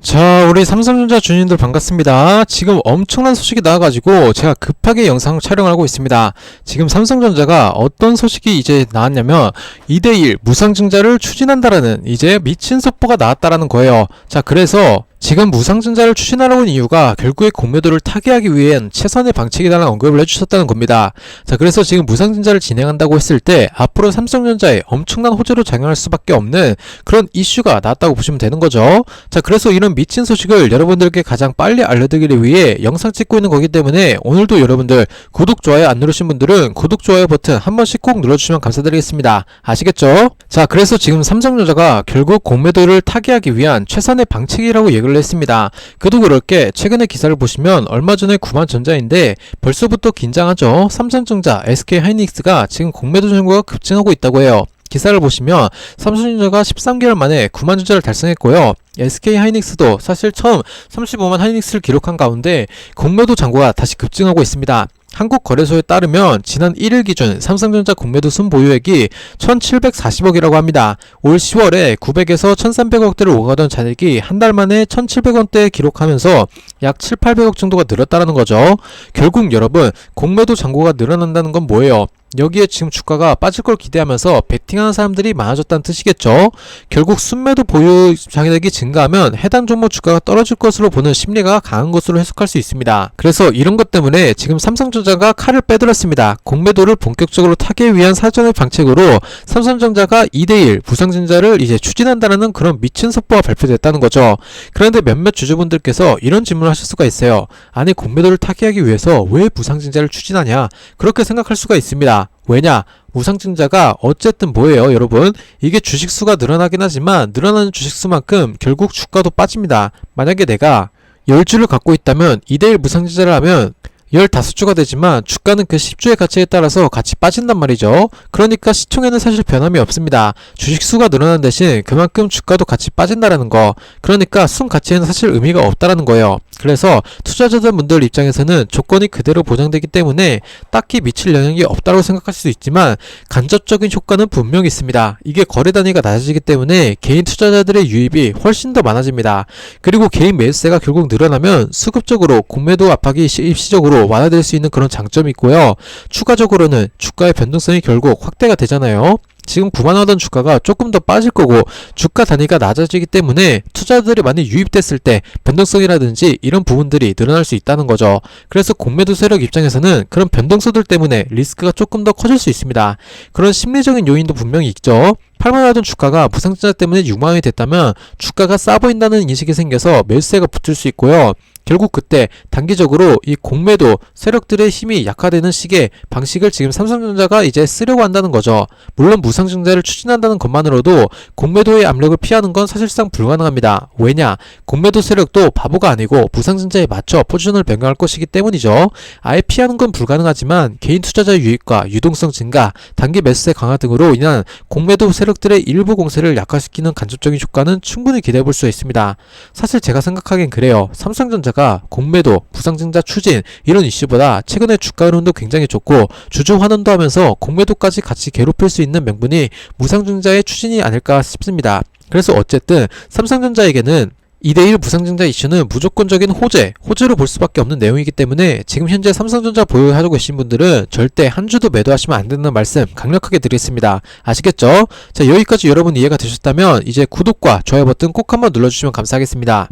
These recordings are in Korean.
자, 우리 삼성전자 주인들 반갑습니다. 지금 엄청난 소식이 나와가지고 제가 급하게 영상 촬영을 하고 있습니다. 지금 삼성전자가 어떤 소식이 이제 나왔냐면 2대1 무상증자를 추진한다라는 이제 미친 속보가 나왔다라는 거예요. 자, 그래서 지금 무상증자를 추진하려고 한 이유가 결국에 공매도를 타개하기 위한 최선의 방책이라는 언급을 해주셨다는 겁니다. 자, 그래서 지금 무상증자를 진행한다고 했을 때 앞으로 삼성전자에 엄청난 호재로 작용할 수밖에 없는 그런 이슈가 나왔다고 보시면 되는 거죠. 자, 그래서 이런 미친 소식을 여러분들께 가장 빨리 알려드리기 위해 영상 찍고 있는 거기 때문에 오늘도 여러분들 구독, 좋아요 안 누르신 분들은 구독, 좋아요 버튼 한 번씩 꼭 눌러주시면 감사드리겠습니다. 아시겠죠? 자, 그래서 지금 삼성전자가 결국 공매도를 타개하기 위한 최선의 방책이라고 얘기를 했습니다. 그도 그럴 게 최근에 기사를 보시면 얼마 전에 구만전자인데 벌써부터 긴장하죠. 삼성전자, SK 하이닉스가 지금 공매도 정보가 급증하고 있다고 해요. 기사를 보시면 삼성전자가 13개월 만에 9만 주자를 달성했고요. SK 하이닉스도 사실 처음 35만 하이닉스를 기록한 가운데 공매도 잔고가 다시 급증하고 있습니다. 한국거래소에 따르면 지난 1일 기준 삼성전자 공매도 순보유액이 1740억이라고 합니다. 올 10월에 900에서 1300억대를 오가던 잔액이 한 달 만에 1700원대 기록하면서 약 7, 800억 정도가 늘었다는 거죠. 결국 여러분 공매도 잔고가 늘어난다는 건 뭐예요? 여기에 지금 주가가 빠질 걸 기대하면서 베팅하는 사람들이 많아졌다는 뜻이겠죠. 결국 순매도 보유 잔액이 증가하면 해당 종목 주가가 떨어질 것으로 보는 심리가 강한 것으로 해석할 수 있습니다. 그래서 이런 것 때문에 지금 삼성전자가 칼을 빼들었습니다. 공매도를 본격적으로 타기 위한 사전의 방책으로 삼성전자가 2대1 부상증자를 이제 추진한다는 그런 미친 속보가 발표됐다는 거죠. 그런데 몇몇 주주분들께서 이런 질문을 하실 수가 있어요. 아니 공매도를 타개하기 위해서 왜 부상증자를 추진하냐? 그렇게 생각할 수가 있습니다. 왜냐? 무상증자가 어쨌든 뭐예요, 여러분? 이게 주식수가 늘어나긴 하지만 늘어나는 주식수만큼 결국 주가도 빠집니다. 만약에 내가 10주를 갖고 있다면 2대1 무상증자를 하면 15주가 되지만 주가는 그 10주의 가치에 따라서 같이 빠진단 말이죠. 그러니까 시총에는 사실 변함이 없습니다. 주식수가 늘어난 대신 그만큼 주가도 같이 빠진다라는 거. 그러니까 순 가치에는 사실 의미가 없다라는 거예요. 그래서 투자자들 분들 입장에서는 조건이 그대로 보장되기 때문에 딱히 미칠 영향이 없다고 생각할 수 있지만 간접적인 효과는 분명히 있습니다. 이게 거래 단위가 낮아지기 때문에 개인 투자자들의 유입이 훨씬 더 많아집니다. 그리고 개인 매수세가 결국 늘어나면 수급적으로 공매도 압박이 시- 입시적으로 완화될 수 있는 그런 장점이 있고요. 추가적으로는 주가의 변동성이 결국 확대가 되잖아요. 지금 9만 하던 주가가 조금 더 빠질 거고 주가 단위가 낮아지기 때문에 투자들이 많이 유입됐을 때 변동성이라든지 이런 부분들이 늘어날 수 있다는 거죠. 그래서 공매도 세력 입장에서는 그런 변동성들 때문에 리스크가 조금 더 커질 수 있습니다. 그런 심리적인 요인도 분명히 있죠. 8만 하던 주가가 부상증자 때문에 6만 원이 됐다면 주가가 싸 보인다는 인식이 생겨서 매수세가 붙을 수 있고요. 결국 그때 단기적으로 이 공매도 세력들의 힘이 약화되는 시기에 방식을 지금 삼성전자가 이제 쓰려고 한다는 거죠. 물론 무상증자를 추진한다는 것만으로도 공매도의 압력을 피하는 건 사실상 불가능합니다. 왜냐? 공매도 세력도 바보가 아니고 무상증자에 맞춰 포지션을 변경할 것이기 때문이죠. 아예 피하는 건 불가능하지만 개인 투자자 유입과 유동성 증가, 단기 매수세 강화 등으로 인한 공매도 세력들의 일부 공세를 약화시키는 간접적인 효과는 충분히 기대해 볼 수 있습니다. 사실 제가 생각하기엔 그래요. 삼성전자가 공매도, 부상증자 추진 이런 이슈보다 최근에 주가 흐름도 굉장히 좋고 주주 환원도 하면서 공매도까지 같이 괴롭힐 수 있는 명분이 무상증자의 추진이 아닐까 싶습니다. 그래서 어쨌든 삼성전자에게는 2대1 무상증자 이슈는 무조건적인 호재, 호재로 볼 수밖에 없는 내용이기 때문에 지금 현재 삼성전자 보유하고 계신 분들은 절대 한 주도 매도하시면 안 된다는 말씀 강력하게 드리겠습니다. 아시겠죠? 자, 여기까지 여러분 이해가 되셨다면 이제 구독과 좋아요 버튼 꼭 한번 눌러주시면 감사하겠습니다.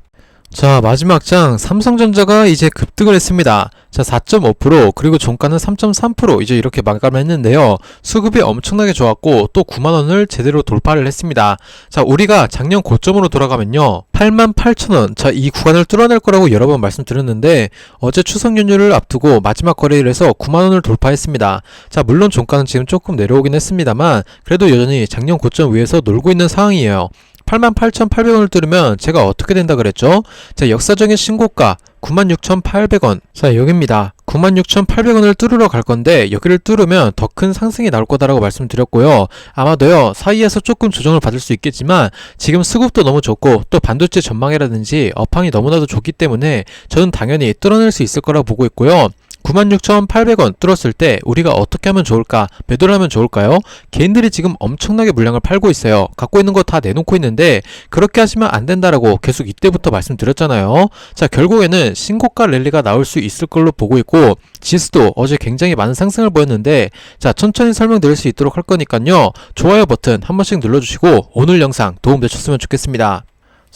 자 마지막 장 삼성전자가 이제 급등을 했습니다. 자 4.5% 그리고 종가는 3.3% 이제 이렇게 마감을 했는데요. 수급이 엄청나게 좋았고 또 9만원을 제대로 돌파를 했습니다. 자 우리가 작년 고점으로 돌아가면요 88,000원 자 이 구간을 뚫어낼 거라고 여러 번 말씀드렸는데 어제 추석 연휴를 앞두고 마지막 거래를 해서 9만원을 돌파했습니다. 자 물론 종가는 지금 조금 내려오긴 했습니다만 그래도 여전히 작년 고점 위에서 놀고 있는 상황이에요. 88,800원을 뚫으면 제가 어떻게 된다 그랬죠? 자, 역사적인 신고가 96,800원. 자, 여기입니다. 96,800원을 뚫으러 갈 건데 여기를 뚫으면 더 큰 상승이 나올 거다라고 말씀드렸고요. 아마도요. 사이에서 조금 조정을 받을 수 있겠지만 지금 수급도 너무 좋고 또 반도체 전망이라든지 업황이 너무나도 좋기 때문에 저는 당연히 뚫어낼 수 있을 거라고 보고 있고요. 96,800원 뚫었을 때 우리가 어떻게 하면 좋을까? 매도를 하면 좋을까요? 개인들이 지금 엄청나게 물량을 팔고 있어요. 갖고 있는 거 다 내놓고 있는데 그렇게 하시면 안 된다라고 계속 이때부터 말씀드렸잖아요. 자, 결국에는 신고가 랠리가 나올 수 있을 걸로 보고 있고 지수도 어제 굉장히 많은 상승을 보였는데 자, 천천히 설명드릴 수 있도록 할 거니까요. 좋아요 버튼 한 번씩 눌러주시고 오늘 영상 도움 되셨으면 좋겠습니다.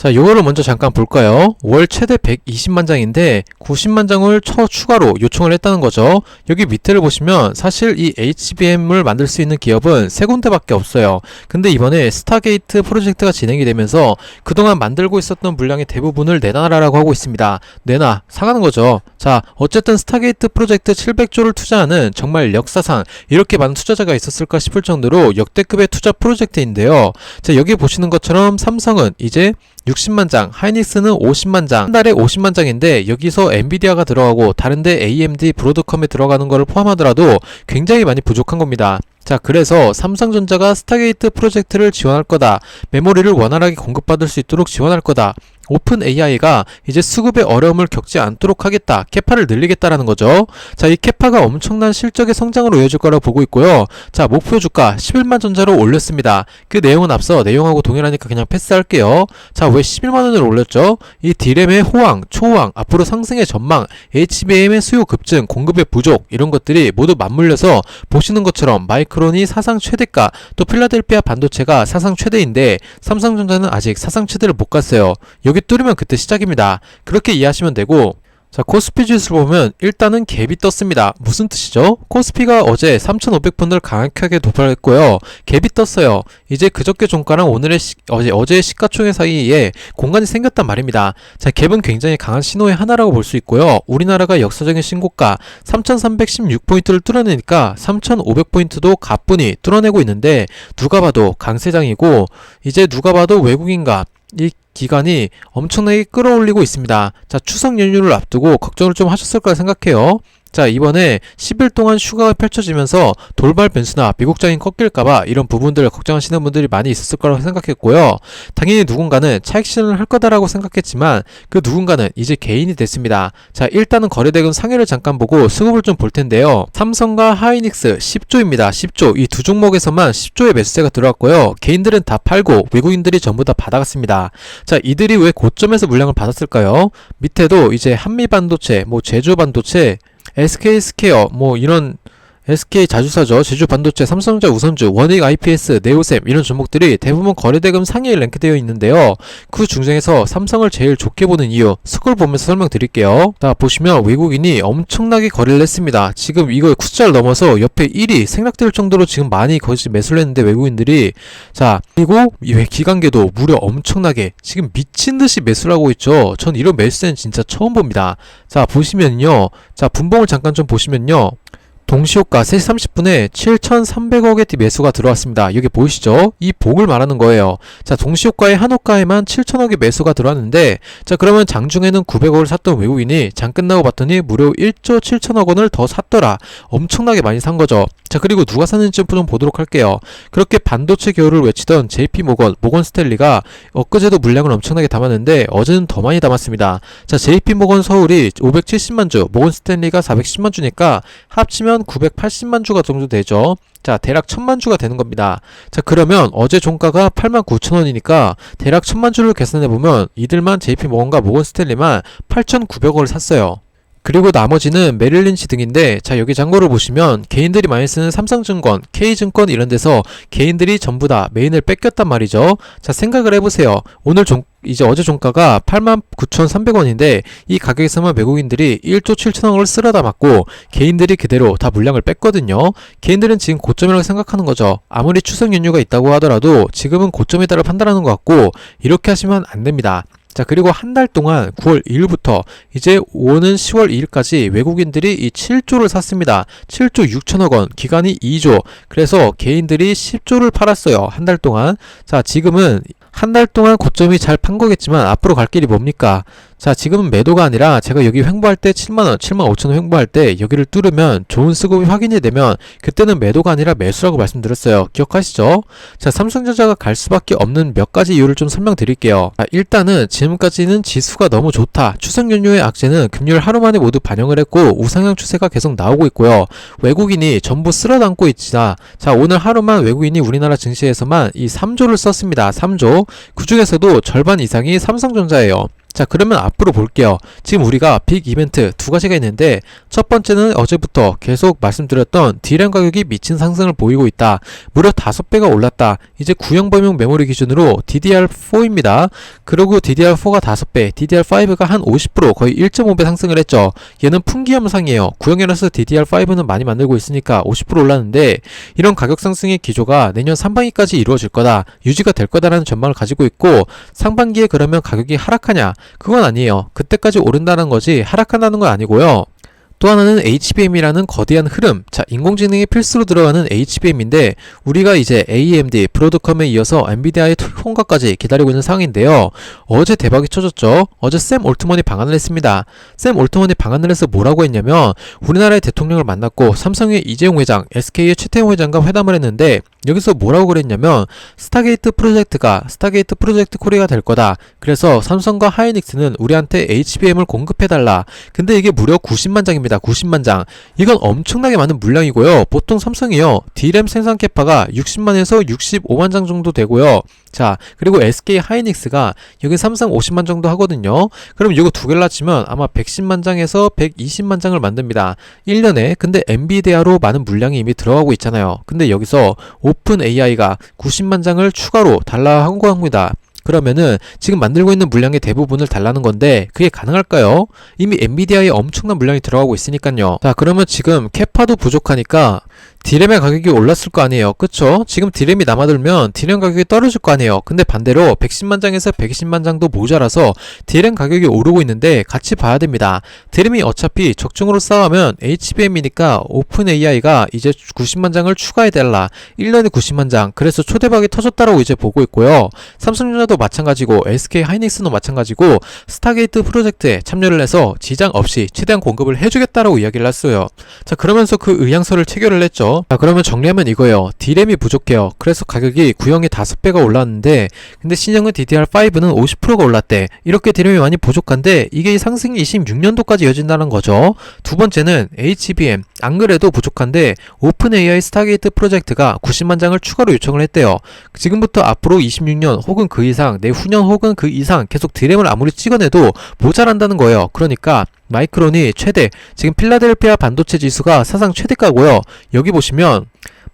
자, 요거를 먼저 잠깐 볼까요? 월 최대 120만 장인데 90만 장을 처 추가로 요청을 했다는 거죠. 여기 밑에를 보시면 사실 이 HBM을 만들 수 있는 기업은 세 군데밖에 없어요. 근데 이번에 스타게이트 프로젝트가 진행이 되면서 그동안 만들고 있었던 물량의 대부분을 내놔라라고 하고 있습니다. 내놔 사가는 거죠. 자, 어쨌든 스타게이트 프로젝트 700조를 투자하는 정말 역사상 이렇게 많은 투자자가 있었을까 싶을 정도로 역대급의 투자 프로젝트인데요. 자, 여기 보시는 것처럼 삼성은 이제 60만 장, 하이닉스는 50만 장, 한 달에 50만 장인데 여기서 엔비디아가 들어가고 다른데 AMD, 브로드컴에 들어가는 것을 포함하더라도 굉장히 많이 부족한 겁니다. 자, 그래서 삼성전자가 스타게이트 프로젝트를 지원할 거다. 메모리를 원활하게 공급받을 수 있도록 지원할 거다. 오픈 AI가 이제 수급의 어려움을 겪지 않도록 하겠다. 캐파를 늘리겠다라는 거죠. 자, 이 캐파가 엄청난 실적의 성장으로 이어질 거라고 보고 있고요. 자, 목표 주가 11만 전자로 올렸습니다. 그 내용은 앞서 내용하고 동일하니까 그냥 패스할게요. 자, 왜 11만 원을 올렸죠? 이 디램의 호황, 초호황, 앞으로 상승의 전망, HBM의 수요 급증, 공급의 부족 이런 것들이 모두 맞물려서 보시는 것처럼 마이크론이 사상 최대가, 또 필라델피아 반도체가 사상 최대인데 삼성전자는 아직 사상 최대를 못 갔어요. 여기 뚫으면 그때 시작입니다. 그렇게 이해하시면 되고 자 코스피 지수를 보면 일단은 갭이 떴습니다. 무슨 뜻이죠? 코스피가 어제 3,500분을 강하게 도달했고요. 갭이 떴어요. 이제 그저께 종가랑 오늘의 시, 어제 어제의 시가총액 사이에 공간이 생겼단 말입니다. 자 갭은 굉장히 강한 신호의 하나라고 볼 수 있고요. 우리나라가 역사적인 신고가 3,316포인트를 뚫어내니까 3,500포인트도 가뿐히 뚫어내고 있는데 누가 봐도 강세장이고 이제 누가 봐도 외국인가 이 기간이 엄청나게 끌어올리고 있습니다. 자, 추석 연휴를 앞두고 걱정을 좀 하셨을 거라 생각해요. 자, 이번에 10일 동안 휴가가 펼쳐지면서 돌발 변수나 미국장인 꺾일까봐 이런 부분들을 걱정하시는 분들이 많이 있었을 거라고 생각했고요. 당연히 누군가는 차익 실현을 할 거다라고 생각했지만 그 누군가는 이제 개인이 됐습니다. 자, 일단은 거래대금 상해를 잠깐 보고 수급을 좀 볼 텐데요. 삼성과 하이닉스 10조입니다. 10조. 이 두 종목에서만 10조의 매수세가 들어왔고요. 개인들은 다 팔고 외국인들이 전부 다 받아갔습니다. 자, 이들이 왜 고점에서 물량을 받았을까요? 밑에도 이제 한미 반도체, 뭐 제주 반도체, SK 스퀘어 뭐 이런 SK 자주사죠. 제주 반도체, 삼성전자 우선주, 원익 IPS, 네오셈 이런 종목들이 대부분 거래대금 상위에 랭크되어 있는데요. 그 중에서 삼성을 제일 좋게 보는 이유 스콜 보면서 설명드릴게요. 자 보시면 외국인이 엄청나게 거래를 했습니다. 지금 이거 숫자를 넘어서 옆에 1위 생략될 정도로 지금 많이 거의 매수를 했는데 외국인들이 자 그리고 이 기관계도 무려 엄청나게 지금 미친 듯이 매수를 하고 있죠. 전 이런 매수세는 진짜 처음 봅니다. 자 보시면요. 자 분봉을 잠깐 좀 보시면요. 동시호가 3시 30분에 7,300억의 매수가 들어왔습니다. 여기 보이시죠? 이 복을 말하는 거예요. 자, 동시호가의 한호가에만 7천억의 매수가 들어왔는데, 자, 그러면 장중에는 900억을 샀던 외국인이 장 끝나고 봤더니 무려 1조 7천억 원을 더 샀더라. 엄청나게 많이 산 거죠. 자, 그리고 누가 샀는지 좀 보도록 할게요. 그렇게 반도체 겨울을 외치던 JP 모건, 모건 스탠리가 엊그제도 물량을 엄청나게 담았는데, 어제는 더 많이 담았습니다. 자, JP 모건 서울이 570만 주, 모건 스탠리가 410만 주니까 합치면 980만 주가 정도 되죠. 자, 대략 1000만 주가 되는 겁니다. 자, 그러면 어제 종가가 8만 9천 원이니까 대략 1000만 주를 계산해 보면 이들만 JP 모건과 모건 스탠리만 8,900원을 샀어요. 그리고 나머지는 메릴린치 등인데 자 여기 장고를 보시면 개인들이 많이 쓰는 삼성증권, K증권 이런 데서 개인들이 전부 다 메인을 뺏겼단 말이죠. 자 생각을 해보세요. 오늘 종 이제 어제 종가가 89,300원인데 이 가격에서만 외국인들이 1조 7천억을 쓸어 담았고 개인들이 그대로 다 물량을 뺐거든요. 개인들은 지금 고점이라고 생각하는 거죠. 아무리 추석 연휴가 있다고 하더라도 지금은 고점에 따라 판단하는 것 같고 이렇게 하시면 안 됩니다. 자, 그리고 한 달 동안 9월 2일부터 이제 오는 10월 2일까지 외국인들이 이 7조를 샀습니다. 7조 6천억 원, 기간이 2조. 그래서 개인들이 10조를 팔았어요. 한 달 동안. 자, 지금은 한 달 동안 고점이 잘 판 거겠지만 앞으로 갈 길이 뭡니까? 자, 지금은 매도가 아니라 제가 여기 횡보할 때 7만원, 7만 5천원 횡보할 때 여기를 뚫으면 좋은 수급이 확인이 되면 그때는 매도가 아니라 매수라고 말씀드렸어요. 기억하시죠? 자, 삼성전자가 갈 수밖에 없는 몇 가지 이유를 좀 설명드릴게요. 자, 일단은 지금까지는 지수가 너무 좋다. 추석 연휴의 악재는 금요일 하루 만에 모두 반영을 했고 우상향 추세가 계속 나오고 있고요. 외국인이 전부 쓸어담고 있지다. 자, 오늘 하루만 외국인이 우리나라 증시에서만 이 3조를 썼습니다. 3조. 그 중에서도 절반 이상이 삼성전자예요. 자, 그러면 앞으로 볼게요. 지금 우리가 빅 이벤트 두 가지가 있는데 첫 번째는 어제부터 계속 말씀드렸던 D램 가격이 미친 상승을 보이고 있다. 무려 5배가 올랐다. 이제 구형 범용 메모리 기준으로 DDR4입니다. 그리고 DDR4가 5배, DDR5가 한 50% 거의 1.5배 상승을 했죠. 얘는 풍기 현상이에요. 구형이라서 DDR5는 많이 만들고 있으니까 50% 올랐는데 이런 가격 상승의 기조가 내년 상반기까지 이루어질 거다. 유지가 될 거다라는 전망을 가지고 있고 상반기에 그러면 가격이 하락하냐? 그건 아니에요. 그때까지 오른다는 거지 하락한다는 건 아니고요. 또 하나는 HBM이라는 거대한 흐름. 자, 인공지능의 필수로 들어가는 HBM인데 우리가 이제 AMD, 브로드컴에 이어서 엔비디아의 통과까지 기다리고 있는 상황인데요. 어제 대박이 쳐졌죠. 어제 샘 올트먼이 방한을 했습니다. 샘 올트먼이 방한을 해서 뭐라고 했냐면 우리나라의 대통령을 만났고 삼성의 이재용 회장, SK의 최태용 회장과 회담을 했는데 여기서 뭐라고 그랬냐면 스타게이트 프로젝트가 스타게이트 프로젝트 코리가 될 거다. 그래서 삼성과 하이닉스는 우리한테 HBM을 공급해달라. 근데 이게 무려 90만 장입니다. 90만 장. 이건 엄청나게 많은 물량이고요. 보통 삼성이요. D램 생산 캐파가 60만에서 65만 장 정도 되고요. 자, 그리고 SK 하이닉스가 여기 삼성 50만 정도 하거든요. 그럼 이거 두 개를 합치면 아마 110만 장에서 120만 장을 만듭니다. 1년에. 근데 엔비디아로 많은 물량이 이미 들어가고 있잖아요. 근데 여기서 오픈 AI가 90만 장을 추가로 달라 한 겁니다. 그러면은 지금 만들고 있는 물량의 대부분을 달라는 건데 그게 가능할까요? 이미 엔비디아에 엄청난 물량이 들어가고 있으니까요. 자, 그러면 지금 캐파도 부족하니까 디램의 가격이 올랐을 거 아니에요. 그쵸? 지금 디램이 남아들면 디램 가격이 떨어질 거 아니에요. 근데 반대로 110만 장에서 120만 장도 모자라서 디램 가격이 오르고 있는데 같이 봐야 됩니다. 디램이 어차피 적중으로 싸우면 HBM이니까 오픈 AI가 이제 90만 장을 추가해달라. 1년에 90만 장. 그래서 초대박이 터졌다라고 이제 보고 있고요. 삼성전자도 마찬가지고 SK 하이닉스도 마찬가지고 스타게이트 프로젝트에 참여를 해서 지장 없이 최대한 공급을 해주겠다라고 이야기를 했어요. 자 그러면서 그 의향서를 체결을 했죠. 자 그러면 정리하면 이거예요. D램이 부족해요. 그래서 가격이 구형이 5배가 올랐는데 근데 신형은 DDR5는 50%가 올랐대. 이렇게 D램이 많이 부족한데 이게 상승이 26년도까지 이어진다는 거죠. 두 번째는 HBM. 안 그래도 부족한데 오픈AI 스타게이트 프로젝트가 90만 장을 추가로 요청을 했대요. 지금부터 앞으로 26년 혹은 그 이상 내후년 혹은 그 이상 계속 드램을 아무리 찍어내도 모자란다는 거예요. 그러니까 마이크론이 최대 지금 필라델피아 반도체 지수가 사상 최대가고요. 여기 보시면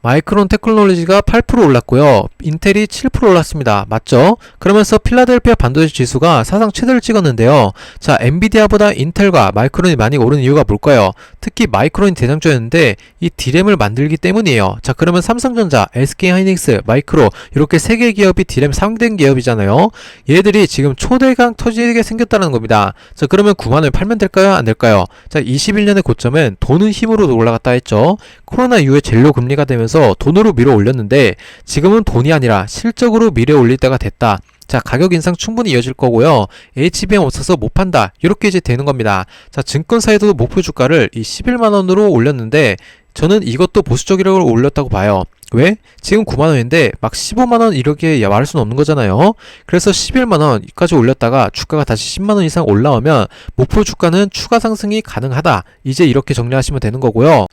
마이크론 테크놀로지가 8% 올랐고요. 인텔이 7% 올랐습니다. 맞죠? 그러면서 필라델피아 반도체 지수가 사상 최대를 찍었는데요. 자, 엔비디아보다 인텔과 마이크론이 많이 오른 이유가 뭘까요? 특히 마이크론이 대장주였는데 이 디램을 만들기 때문이에요. 자, 그러면 삼성전자, SK 하이닉스, 마이크로 이렇게 세 개 기업이 디램 상등 기업이잖아요. 얘들이 지금 초대강 터지게 생겼다는 겁니다. 자, 그러면 9만 원에 팔면 될까요? 안 될까요? 자, 21년의 고점은 돈은 힘으로 올라갔다 했죠. 코로나 이후에 젤로 금리가 되면서 돈으로 밀어 올렸는데 지금은 돈이 아니라 실적으로 밀어 올릴 때가 됐다. 자, 가격 인상 충분히 이어질 거고요. HBM 없어서 못 판다. 이렇게 이제 되는 겁니다. 자, 증권사에도 목표 주가를 이 11만원으로 올렸는데 저는 이것도 보수적이라고 올렸다고 봐요. 왜? 지금 9만원인데 막 15만원 이렇게 말할 수는 없는 거잖아요. 그래서 11만원까지 올렸다가 주가가 다시 10만원 이상 올라오면 목표 주가는 추가 상승이 가능하다. 이제 이렇게 정리하시면 되는 거고요.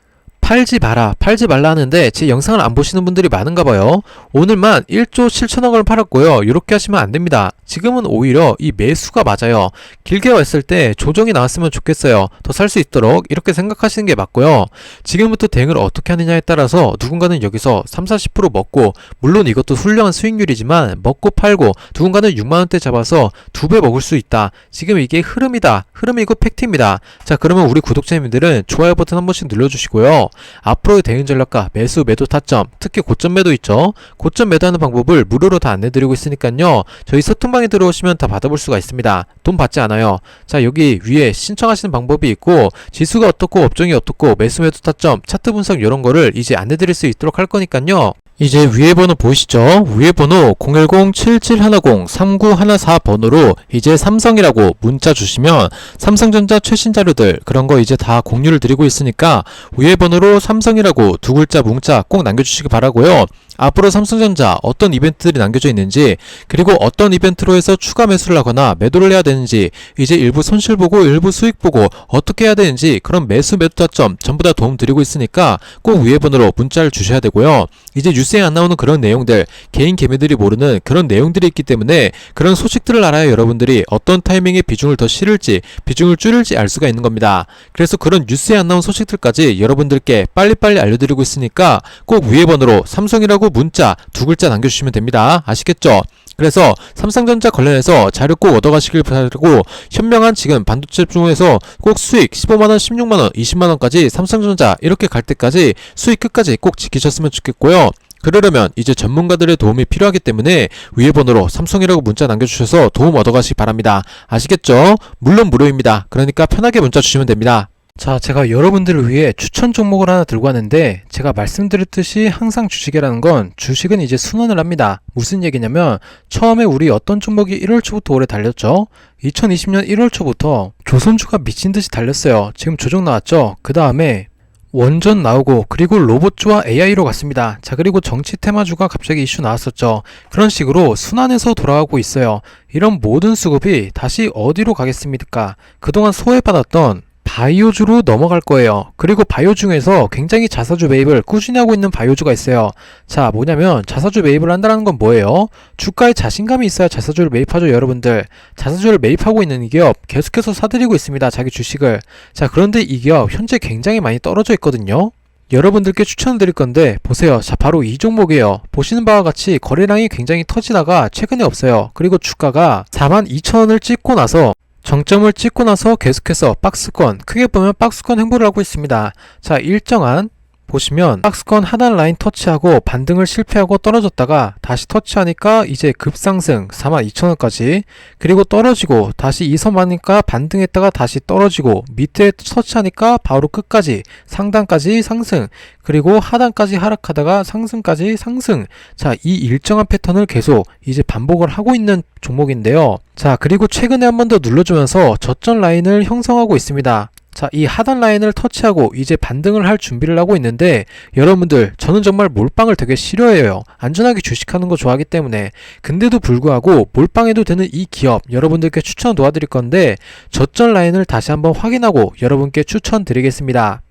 팔지 마라, 팔지 말라 하는데 제 영상을 안 보시는 분들이 많은가 봐요. 오늘만 1조 7천억 원을 팔았고요. 이렇게 하시면 안 됩니다. 지금은 오히려 이 매수가 맞아요. 길게 왔을 때 조정이 나왔으면 좋겠어요. 더 살 수 있도록 이렇게 생각하시는 게 맞고요. 지금부터 대응을 어떻게 하느냐에 따라서 누군가는 여기서 3, 40% 먹고 물론 이것도 훌륭한 수익률이지만 먹고 팔고 누군가는 6만 원대 잡아서 두 배 먹을 수 있다. 지금 이게 흐름이다. 흐름이고 팩트입니다. 자, 그러면 우리 구독자님들은 좋아요 버튼 한 번씩 눌러주시고요. 앞으로의 대응 전략과 매수 매도 타점, 특히 고점 매도 있죠. 고점 매도하는 방법을 무료로 다 안내드리고 있으니까요. 저희 소통방에 들어오시면 다 받아볼 수가 있습니다. 돈 받지 않아요. 자, 여기 위에 신청하시는 방법이 있고 지수가 어떻고 업종이 어떻고 매수 매도 타점, 차트 분석 이런 거를 이제 안내드릴 수 있도록 할 거니까요. 이제 위에 번호 보이시죠? 위에 번호 010-7710-3914 번호로 이제 삼성이라고 문자 주시면 삼성전자 최신 자료들 그런 거 이제 다 공유를 드리고 있으니까 위에 번호로 삼성이라고 두 글자 문자 꼭 남겨주시기 바라고요. 앞으로 삼성전자 어떤 이벤트들이 남겨져 있는지 그리고 어떤 이벤트로 해서 추가 매수를 하거나 매도를 해야 되는지 이제 일부 손실 보고 일부 수익 보고 어떻게 해야 되는지 그런 매수 매도 타점 전부 다 도움 드리고 있으니까 꼭 위에 번호로 문자를 주셔야 되고요. 이제 뉴스에 안 나오는 그런 내용들 개인 개미들이 모르는 그런 내용들이 있기 때문에 그런 소식들을 알아야 여러분들이 어떤 타이밍에 비중을 더 실을지 비중을 줄일지 알 수가 있는 겁니다. 그래서 그런 뉴스에 안 나온 소식들까지 여러분들께 빨리빨리 알려드리고 있으니까 꼭 위에 번호로 삼성이라고 문자 두 글자 남겨주시면 됩니다. 아시겠죠? 그래서 삼성전자 관련해서 자료 꼭 얻어가시길 바라고 현명한 지금 반도체 중에서 꼭 수익 15만원, 16만원, 20만원까지 삼성전자 이렇게 갈 때까지 수익 끝까지 꼭 지키셨으면 좋겠고요. 그러려면 이제 전문가들의 도움이 필요하기 때문에 위에 번호로 삼성이라고 문자 남겨주셔서 도움 얻어가시기 바랍니다. 아시겠죠? 물론 무료입니다. 그러니까 편하게 문자 주시면 됩니다. 자, 제가 여러분들을 위해 추천 종목을 하나 들고 왔는데 제가 말씀드렸듯이 항상 주식이라는 건 주식은 이제 순환을 합니다. 무슨 얘기냐면 처음에 우리 어떤 종목이 1월 초부터 오래 달렸죠? 2020년 1월 초부터 조선주가 미친 듯이 달렸어요. 지금 조정 나왔죠? 그 다음에 원전 나오고 그리고 로봇주와 AI로 갔습니다. 자 그리고 정치 테마주가 갑자기 이슈 나왔었죠. 그런 식으로 순환해서 돌아가고 있어요. 이런 모든 수급이 다시 어디로 가겠습니까? 그동안 소외받았던 바이오주로 넘어갈 거예요. 그리고 바이오 중에서 굉장히 자사주 매입을 꾸준히 하고 있는 바이오주가 있어요. 자, 뭐냐면 자사주 매입을 한다는 건 뭐예요? 주가에 자신감이 있어야 자사주를 매입하죠, 여러분들. 자사주를 매입하고 있는 이 기업 계속해서 사들이고 있습니다, 자기 주식을. 자, 그런데 이 기업 현재 굉장히 많이 떨어져 있거든요. 여러분들께 추천드릴 건데 보세요. 자 바로 이 종목이에요. 보시는 바와 같이 거래량이 굉장히 터지다가 최근에 없어요. 그리고 주가가 42,000원을 찍고 나서 정점을 찍고 나서 계속해서 박스권, 크게 보면 박스권 행보를 하고 있습니다. 자, 일정한 보시면 박스권 하단 라인 터치하고 반등을 실패하고 떨어졌다가 다시 터치하니까 이제 급상승 42,000원까지. 그리고 떨어지고 다시 이선 맞으니까 반등했다가 다시 떨어지고 밑에 터치하니까 바로 끝까지 상단까지 상승. 그리고 하단까지 하락하다가 상승까지 상승. 자 이 일정한 패턴을 계속 이제 반복을 하고 있는 종목인데요. 자 그리고 최근에 한 번 더 눌러주면서 저점 라인을 형성하고 있습니다 자, 이 하단 라인을 터치하고 이제 반등을 할 준비를 하고 있는데 여러분들 저는 정말 몰빵을 되게 싫어해요. 안전하게 주식하는 거 좋아하기 때문에. 근데도 불구하고 몰빵해도 되는 이 기업 여러분들께 추천 도와드릴 건데 저점 라인을 다시 한번 확인하고 여러분께 추천드리겠습니다.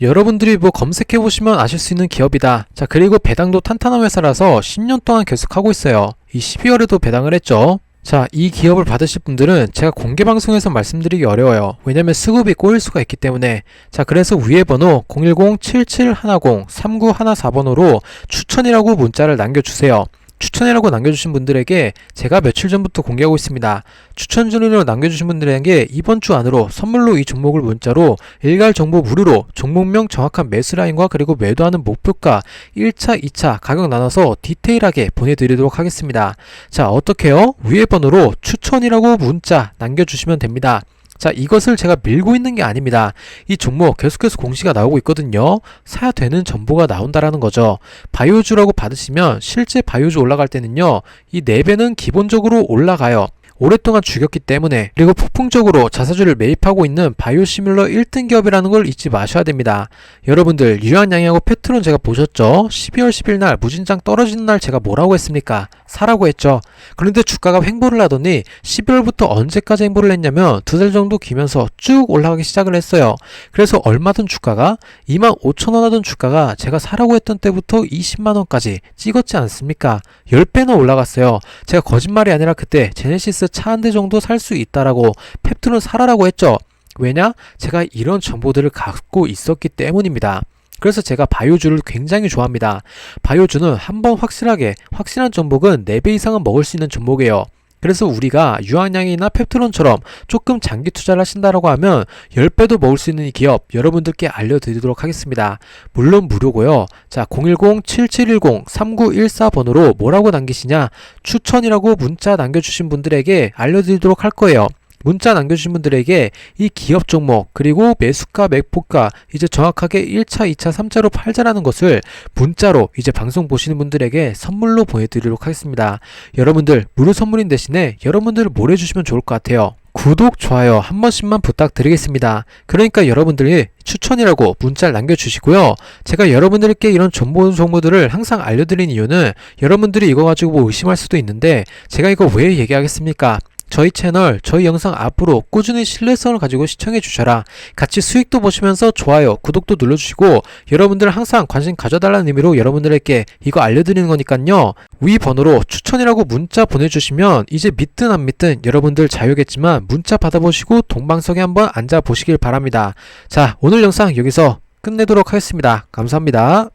여러분들이 뭐 검색해 보시면 아실 수 있는 기업이다. 자, 그리고 배당도 탄탄한 회사라서 10년 동안 계속 하고 있어요. 이 12월에도 배당을 했죠. 자, 이 기업을 받으실 분들은 제가 공개 방송에서 말씀드리기 어려워요. 왜냐면 수급이 꼬일 수가 있기 때문에. 자, 그래서 위에 번호 010-7710-3914번호로 추천이라고 문자를 남겨주세요. 추천이라고 남겨주신 분들에게 제가 며칠 전부터 공개하고 있습니다. 추천 순위로 남겨주신 분들에게 이번 주 안으로 선물로 이 종목을 문자로 일괄 정보 무료로 종목명 정확한 매수 라인과 그리고 매도하는 목표가 1차, 2차 가격 나눠서 디테일하게 보내드리도록 하겠습니다. 자, 어떻게요? 위에 번호로 추천이라고 문자 남겨주시면 됩니다. 자, 이것을 제가 밀고 있는 게 아닙니다. 이 종목 계속해서 공시가 나오고 있거든요. 사야 되는 정보가 나온다라는 거죠. 바이오주라고 받으시면 실제 바이오주 올라갈 때는요. 이 4배는 기본적으로 올라가요. 오랫동안 죽였기 때문에 그리고 폭풍적으로 자사주를 매입하고 있는 바이오시뮬러 1등 기업이라는 걸 잊지 마셔야 됩니다. 여러분들 유한양하고 페트론 제가 보셨죠? 12월 10일 날 무진장 떨어지는 날 제가 뭐라고 했습니까? 사라고 했죠. 그런데 주가가 횡보를 하더니 12월부터 언제까지 횡보를 했냐면 두 달 정도 기면서 쭉 올라가기 시작을 했어요. 그래서 얼마든 주가가 2만 5천원 하던 주가가 제가 사라고 했던 때부터 20만원까지 찍었지 않습니까? 10배나 올라갔어요. 제가 거짓말이 아니라 그때 제네시스 차 한 대 정도 살 수 있다라고 펩트론 사라라고 했죠. 왜냐? 제가 이런 정보들을 갖고 있었기 때문입니다. 그래서 제가 바이오주를 굉장히 좋아합니다. 바이오주는 한번 확실하게 확실한 종목은 4배 이상은 먹을 수 있는 종목이에요. 그래서 우리가 유한양이나 펩트론처럼 조금 장기 투자를 하신다라고 하면 10배도 먹을 수 있는 이 기업 여러분들께 알려드리도록 하겠습니다. 물론 무료고요. 자, 010-7710-3914번으로 뭐라고 남기시냐? 추천이라고 문자 남겨주신 분들에게 알려드리도록 할 거예요. 문자 남겨주신 분들에게 이 기업 종목 그리고 매수가 매포가 이제 정확하게 1차, 2차, 3차로 팔자라는 것을 문자로 이제 방송 보시는 분들에게 선물로 보내드리도록 하겠습니다. 여러분들 무료 선물인 대신에 여러분들 뭘 해주시면 좋을 것 같아요. 구독, 좋아요 한 번씩만 부탁드리겠습니다. 그러니까 여러분들이 추천이라고 문자를 남겨주시고요. 제가 여러분들께 이런 정보 정보들을 항상 알려드린 이유는 여러분들이 이거 가지고 뭐 의심할 수도 있는데 제가 이거 왜 얘기하겠습니까? 저희 채널, 저희 영상 앞으로 꾸준히 신뢰성을 가지고 시청해 주셔라. 같이 수익도 보시면서 좋아요, 구독도 눌러주시고 여러분들 항상 관심 가져달라는 의미로 여러분들에게 이거 알려드리는 거니까요. 위 번호로 추천이라고 문자 보내주시면 이제 믿든 안 믿든 여러분들 자유겠지만 문자 받아보시고 동방석에 한번 앉아 보시길 바랍니다. 자, 오늘 영상 여기서 끝내도록 하겠습니다. 감사합니다.